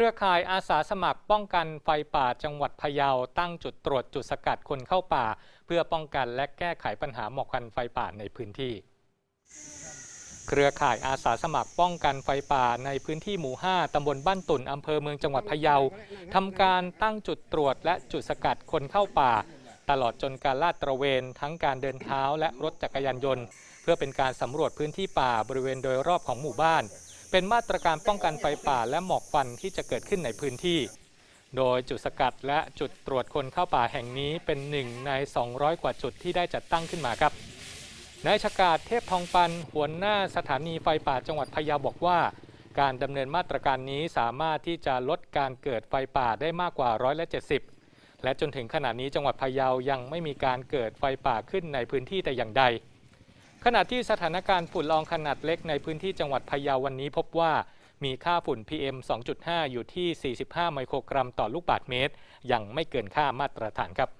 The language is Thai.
เครือข่ายอาสาสมัครป้องกันไฟป่าจังหวัดพะเยาตั้งจุดตรวจจุดสกัดคนเข้าป่า เพื่อป้องกันและแก้ไขปัญหาหมอกควันไฟป่าในพื้นที่ เครือข่ายอาสาสมัครป้องกันไฟป่าในพื้นที่หมู่ 5 ตำบลบ้านตุ่น อำเภอเมืองจังหวัดพะเยาทำการตั้งจุดตรวจและจุดสกัดคนเข้าป่า ตลอดจนการลาดตระเวน ทั้งการเดินเท้าและรถจักรยานยนต์ เพื่อเป็นการสำรวจพื้นที่ป่าบริเวณโดยรอบของหมู่บ้าน เป็นมาตรการป้องกันไฟป่าและหมอกควันที่จะเกิดขึ้นในพื้นที่ โดยจุดสกัดและจุดตรวจคนเข้าป่าแห่งนี้เป็นหนึ่งใน 200 กว่าจุดที่ได้จัดตั้งขึ้นมาครับนายชกาศเทพทองปันหัวหน้าสถานีไฟป่าจังหวัดพะเยาบอกว่า การดำเนินมาตรการนี้สามารถที่จะลดการเกิดไฟป่าได้มากกว่าร้อยละ70 และจนถึงขณะนี้จังหวัดพะเยายังไม่มีการเกิดไฟป่าขึ้นในพื้นที่แต่อย่างใด ขณะที่สถานการณ์ฝุ่นละอองขนาดเล็กในพื้นที่จังหวัดพะเยาวันนี้พบว่ามีค่าฝุ่น PM 2.5 อยู่ที่ 45 ไมโครกรัมต่อลูกบาศก์เมตร ยังไม่เกินค่ามาตรฐานครับ